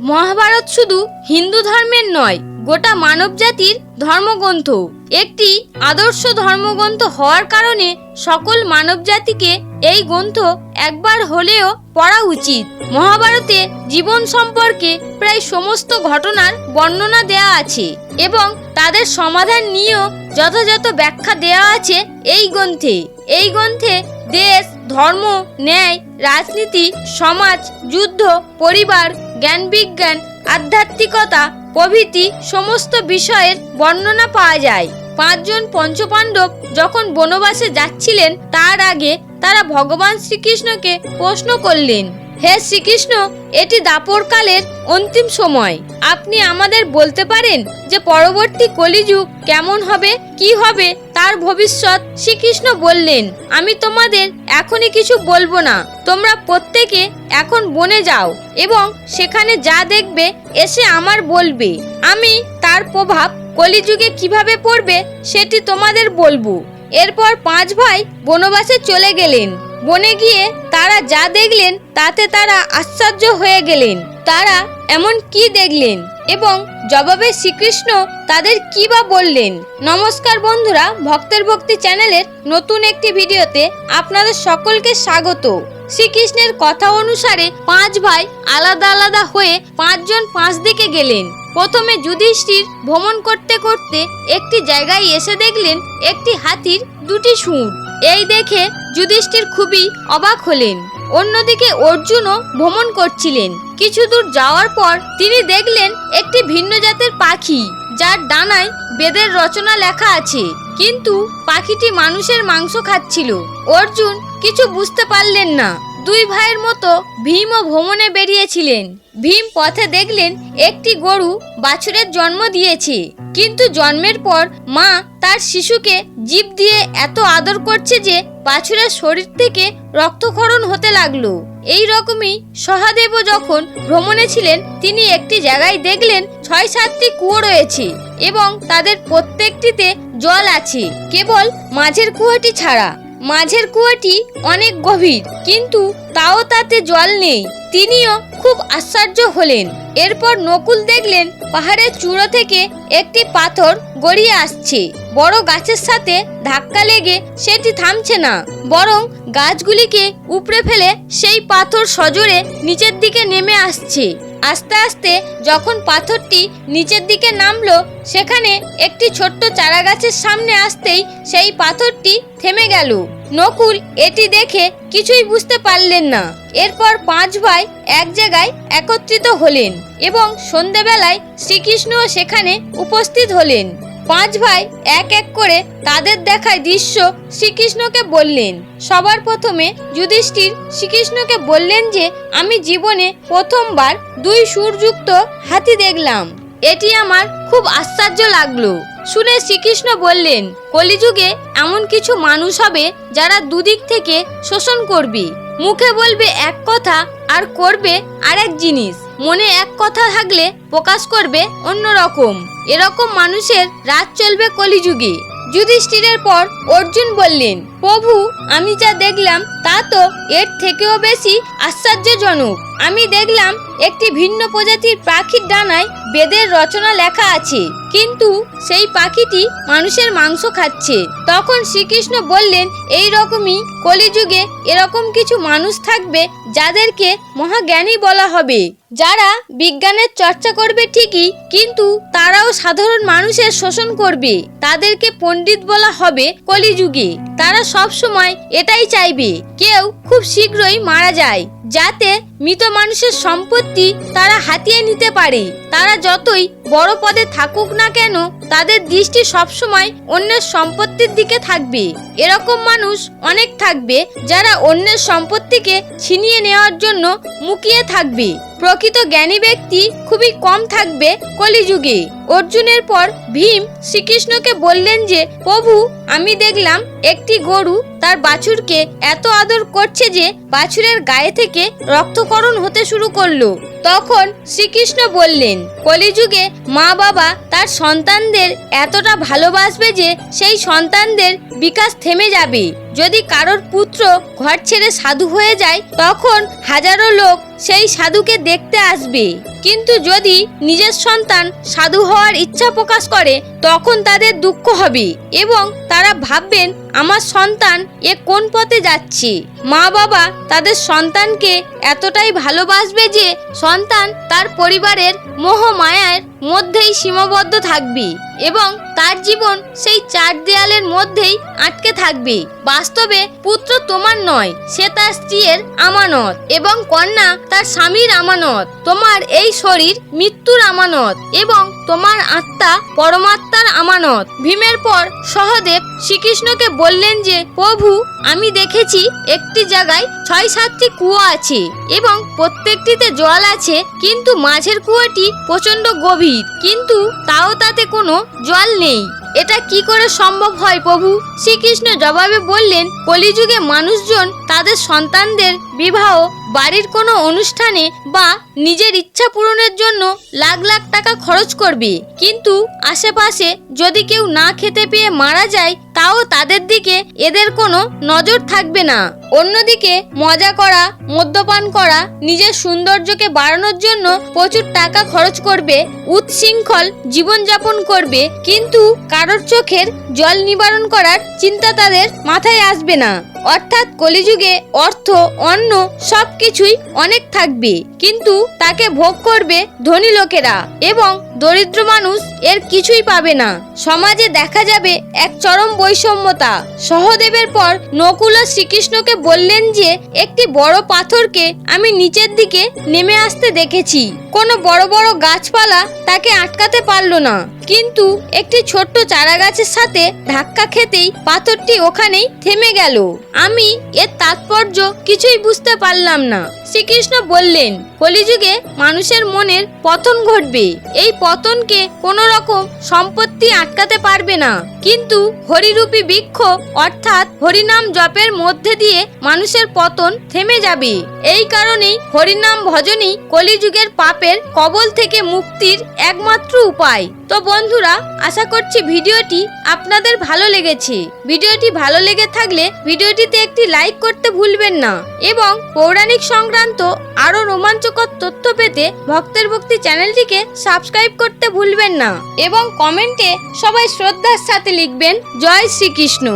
মহাভারত শুধু হিন্দু ধর্মের নয়, গোটা মানবজাতির ধর্মগ্রন্থ একটি আদর্শ ধর্মগ্রন্থ হওয়ার কারণে সকল মানবজাতিকে এই গ্রন্থ একবার হলেও পড়া উচিত। মহাভারতে জীবন সম্পর্কে প্রায় সমস্ত ঘটনার বর্ণনা দেওয়া আছে এবং তাদের সমাধান নিয়েও যথাযথ ব্যাখ্যা দেওয়া আছে এই গ্রন্থে। এই গ্রন্থে দেশ, ধর্ম, ন্যায়, রাজনীতি, সমাজ, যুদ্ধ, পরিবার জ্ঞান বিজ্ঞান, আধ্যাত্মিকতা প্রভৃতি সমস্ত বিষয়ের বর্ণনা পাওয়া যায়। পাঁচজন পঞ্চপাণ্ডব যখন বনবাসে যাচ্ছিলেন, তার আগে তারা ভগবান শ্রীকৃষ্ণকে প্রশ্ন করলেন হে শ্রীকৃষ্ণ, এটি দাপরকালের অন্তিম সময়। আপনি আমাদের বলতে পারেন যে পরবর্তী কলিযুগ কেমন হবে, কি হবে, তার ভবিষ্যৎ শ্রীকৃষ্ণ বললেন। আমি তোমাদের এখনই কিছু বলব না। তোমরা প্রত্যেকে এখন বনে যাও এবং সেখানে যা দেখবে, এসে আমার বলবে। আমি তার প্রভাব কলিযুগে কীভাবে পড়বে, সেটি তোমাদের বলব। এরপর পাঁচ ভাই বনবাসে চলে গেলেন। বনে গিয়ে তারা যা দেখলেন, তাতে তারা আশ্চর্য হয়ে গেলেন। তারা এমন কি দেখলেন? এবং জবাবে শ্রীকৃষ্ণ তাদের কি বা বললেন? নমস্কার বন্ধুরা, ভক্তের ভক্তি চ্যানেলের নতুন একটি ভিডিওতে আপনাদের সকলকে স্বাগত। শ্রীকৃষ্ণের কথা অনুসারে পাঁচ ভাই আলাদা আলাদা হয়ে পাঁচজন পাঁচ দিকে গেলেন। প্রথমে যুধিষ্ঠির ভ্রমণ করতে করতে একটি জায়গায় এসে দেখলেন একটি হাতির দুটি সুর। এই দেখে যুধিষ্ঠির খুবই অবাক হলেন। অন্যদিকে অর্জুনও ভ্রমণ করছিলেন। কিছু দূর যাওয়ার পর তিনি দেখলেন একটি ভিন্ন জাতের পাখি, যার ডানায় বেদের রচনা লেখা আছে। কিন্তু পাখিটি মানুষের মাংস খাচ্ছিল। অর্জুন কিছু বুঝতে পারলেন না। দুই ভাইয়ের মতো ভীমও ভ্রমণে বেরিয়েছিলেন। ভীম পথে দেখলেন একটি গরু বাছুরের জন্ম দিয়েছে। কিন্তু জন্মের পর মা তার শিশুকে জীব দিয়ে এত আদর করছে যে বাছুরের শরীর থেকে রক্তক্ষরণ হতে লাগল। এই রকমই সহাদেবও যখন ভ্রমণে ছিলেন, তিনি একটি জায়গায় দেখলেন ছয় সাতটি কুয়ো রয়েছে এবং তাদের প্রত্যেকটিতে জল আছে। কেবল মাঝের কুয়োটি ছাড়া। মাঝের কুয়াটি অনেক গভীর, কিন্তু তাও তাতে জল নেই। তিনিও খুব আশ্চর্য হলেন। এরপর নকুল দেখলেন পাহাড়ের চূড়ো থেকে একটি পাথর গড়িয়ে আসছে। বড় গাছের সাথে ধাক্কা লেগে সেটি থামছে না, বরং গাছগুলিকে উপড়ে ফেলে সেই পাথর সজোরে নিচের দিকে নেমে আসছে। আস্তে আস্তে যখন পাথরটি নিচের দিকে নামলো, সেখানে একটি ছোট্ট চারা গাছের সামনে আসতেই সেই পাথরটি থেমে গেল। নকুল এটি দেখে কিছুই বুঝতে পারলেন না। এরপর পাঁচ ভাই এক জায়গায় একত্রিত হলেন এবং সন্ধেবেলায় শ্রীকৃষ্ণও সেখানে উপস্থিত হলেন। পাঁচ ভাই এক এক করে তাদের দেখায় দৃশ্য শ্রীকৃষ্ণকে বললেন। সবার প্রথমে যুধিষ্ঠির শ্রীকৃষ্ণকে বললেন যে, আমি জীবনে প্রথমবার দুই সুরযুক্ত হাতি দেখলাম। এটি আমার খুব আশ্চর্য লাগল। শুনে শ্রীকৃষ্ণ বললেন, কলিযুগে এমন কিছু মানুষ হবে যারা দুদিক থেকে শোষণ করবে। মুখে বলবে এক কথা আর করবে আরেক জিনিস। মনে এক কথা থাকলে প্রকাশ করবে অন্য রকম। এরকম মানুষের রাত চলবে কলিযুগে। যুধিষ্ঠিরের পর অর্জুন বললেন, প্রভু, আমি যা দেখলাম তা তো এর থেকেও বেশি আশ্চর্যজনক। আমি দেখলাম একটি ভিন্ন প্রজাতির পাখির ডানায় বেদের রচনা লেখা আছে। কিন্তু সেই পাখিটি মানুষের মাংস খাচ্ছে। তখন শ্রীকৃষ্ণ বললেন এই রকমই কলিযুগে এরকম কিছু মানুষ থাকবে যাদেরকে মহাজ্ঞানী বলা হবে। যারা বিজ্ঞানের চর্চা করবে ঠিকই, কিন্তু তারাও সাধারণ মানুষের শোষণ করবে। তাদেরকে পণ্ডিত বলা হবে কলিযুগে। তারা সব সময় এটাই চাইবে, কেউ খুব শীঘ্রই মারা যায়। যাতে মৃত মানুষের সম্পত্তি তারা হাতিয়ে নিতে পারে। তারা যতই বড় পদে থাকুক না কেন, তাদের দৃষ্টি সবসময় অন্যের সম্পত্তির দিকে থাকবে। এরকম মানুষ অনেক থাকবে যারা অন্যের সম্পত্তিকে ছিনিয়ে নেওয়ার জন্য মুখিয়ে থাকবে। প্রকৃত জ্ঞানী ব্যক্তি খুবই কম থাকবে কলিযুগে। অর্জুনের পর ভীম শ্রীকৃষ্ণকে বললেন যে, প্রভু, আমি দেখলাম একটি গরু তার বাছুরকে এত আদর করছে যে, বাছুরের গায়ে থেকে রক্তকরণ হতে শুরু করল। তখন শ্রীকৃষ্ণ বললেন, কলিযুগে মা বাবা তার সন্তানদের এতটা ভালোবাসবে যে, সেই সন্তানদের বিকাশ থেমে যাবে। যদি কারোর পুত্র ঘর ছেড়ে সাধু হয়ে যায়, তখন হাজারো লোক সেই সাধুকে দেখতে আসবে। কিন্তু যদি নিজের সন্তান সাধু হওয়ার ইচ্ছা প্রকাশ করে, তখন তাদের দুঃখ হবে এবং তারা ভাববেন, আমার সন্তান এ কোন পথে যাচ্ছে? মা বাবা তাদের সন্তানকে এতটাই ভালোবাসবে যে সন্তান তার পরিবারের মোহ মায়ার মধ্যেই সীমাবদ্ধ থাকবে এবং তার জীবন সেই চার দেয়ালের মধ্যেই আটকে থাকবে। বাস্তবে পুত্র তোমার নয়, সে তার স্ত্রীর আমানত এবং কন্যা তার স্বামীর আমানত। তোমার এই শরীর মৃত্যুর আমানত এবং তোমার আত্মা পরমাত্মার আমানত। ভীমের পর সহদেব শ্রীকৃষ্ণকে বললেন যে, প্রভু, আমি দেখেছি একটি জায়গায় ছয় সাতটি কুয়ো আছে এবং প্রত্যেকটিতে জল আছে, কিন্তু মাঝের কুয়োটি প্রচণ্ড গভীর, কিন্তু তাও তাতে কোনো জল নেই। এটা কি করে সম্ভব হয় প্রভু? শ্রীকৃষ্ণ জবাবে বললেন, কলিযুগে মানুষজন তাদের সন্তানদের বিবাহ বাড়ির কোনো অনুষ্ঠানে বা নিজের ইচ্ছা পূরণের জন্য লাখ লাখ টাকা খরচ করবে। কিন্তু আশেপাশে যদি কেউ না খেতে পেয়ে মারা যায়, তাও তাদের দিকে এদের কোনো নজর থাকবে না। অন্যদিকে মজা করা, মদ্যপান করা, নিজের সৌন্দর্যকে বাড়ানোর জন্য প্রচুর টাকা খরচ করবে, উৎশৃঙ্খল জীবনযাপন করবে, কিন্তু কারোর চোখের জল নিবারণ করার চিন্তা তাদের মাথায় আসবে না। অর্থাৎ কলিযুগে অর্থ, অন্ন সব কিছুই অনেক থাকবে, কিন্তু তাকে ভোগ করবে ধনী লোকেরা এবং দরিদ্র মানুষ এর কিছুই পাবে না। সমাজে দেখা যাবে এক চরম বৈষম্যতা। সহদেবের পর নকুল শ্রীকৃষ্ণকে বললেন যে, একটি বড় পাথরকে আমি নিচের দিকে নেমে আসতে দেখেছি। কোনো বড় বড় গাছপালা তাকে আটকাতে পারল না। কিন্তু একটি ছোট্ট চারা গাছের সাথে ধাক্কা খেতেই পাথরটি ওখানেই থেমে গেল। আমি এর তাৎপর্য কিছুই বুঝতে পারলাম না। শ্রীকৃষ্ণ বললেন, কলিযুগে মানুষের মনের পতন ঘটবে। এই পতনকে কোনো রকম সম্পত্তি আটকাতে পারবে না। কিন্তু হরিরূপী বৃক্ষ, অর্থাৎ হরিনাম জপের মধ্যে দিয়ে মানুষের পতন থেমে যাবে। এই কারণেই হরিনাম ভজনই কলিযুগের পাপের কবল থেকে মুক্তির একমাত্র উপায়। তো বন্ধুরা, আশা করছি ভিডিওটি আপনাদের ভালো লেগেছে। ভিডিওটি ভালো লেগে থাকলে ভিডিওটিতে একটি লাইক করতে ভুলবেন না এবং পৌরাণিক সংক্রান্ত আরও রোমাঞ্চকর তথ্য পেতে ভক্তের ভক্তি চ্যানেলটিকে সাবস্ক্রাইব করতে ভুলবেন না। এবং কমেন্টে সবাই শ্রদ্ধার সাথে লিখবেন, জয় শ্রীকৃষ্ণ।